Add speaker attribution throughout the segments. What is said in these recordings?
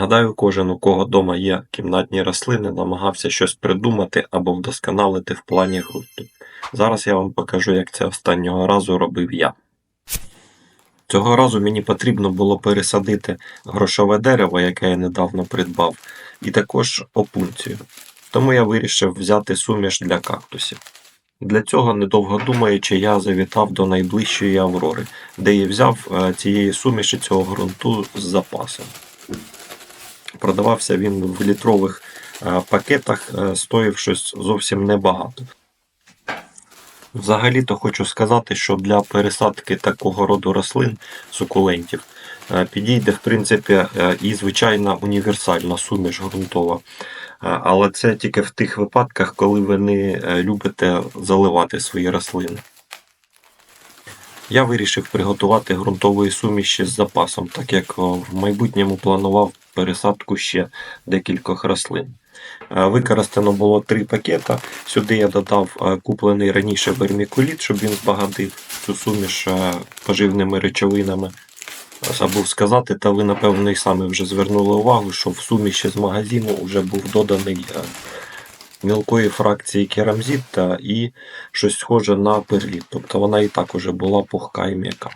Speaker 1: Гадаю, кожен, у кого вдома є кімнатні рослини, намагався щось придумати або вдосконалити в плані ґрунту. Зараз я вам покажу, як це останнього разу робив я. Цього разу мені потрібно було пересадити грошове дерево, яке я недавно придбав, і також опунцію. Тому я вирішив взяти суміш для кактусів. Для цього, недовго думаючи, я завітав до найближчої Аврори, де і взяв е, цієї суміші цього ґрунту з запасом. Продавався він в літрових е, пакетах, е, стоїв щось зовсім небагато. Взагалі-то хочу сказати, що для пересадки такого роду рослин, сукулентів, е, підійде в принципі і звичайна універсальна суміш ґрунтова. Але це тільки в тих випадках, коли ви не любите заливати свої рослини. Я вирішив приготувати ґрунтової суміші з запасом, так як в майбутньому планував пересадку ще декількох рослин. Е, Використано було три пакета. Сюди я додав е, куплений раніше вермікуліт, щоб він збагатив цю суміш е, поживними речовинами. Забув сказати, та ви, напевно, і самі вже звернули увагу, що в суміші з магазину вже був доданий мілкої фракції керамзит та і щось схоже на перліт. Тобто вона і так уже була пухка і м'яка.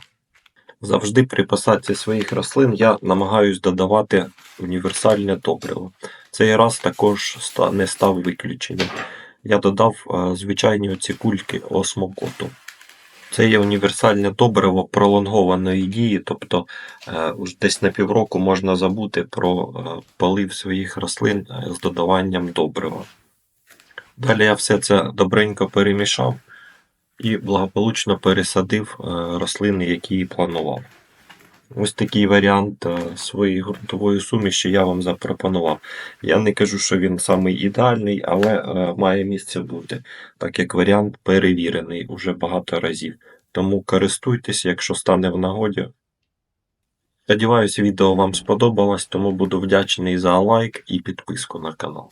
Speaker 1: Завжди при посадці своїх рослин я намагаюсь додавати універсальне добриво. Цей раз також не став виключенням. Я додав е, звичайні оці кульки осмокоту. Це є універсальне добриво пролонгованої дії, тобто е, десь на півроку можна забути про е, полив своїх рослин з додаванням добрива. Далі я все це добренько перемішав і благополучно пересадив е, рослини, які і планував. Ось такий варіант е, своєї ґрунтової суміші я вам запропонував. Я не кажу, що він самий ідеальний, але е, має місце бути, так як варіант перевірений уже багато разів. Тому користуйтесь, якщо стане в нагоді. Сподіваюсь, відео вам сподобалось, тому буду вдячний за лайк і підписку на канал.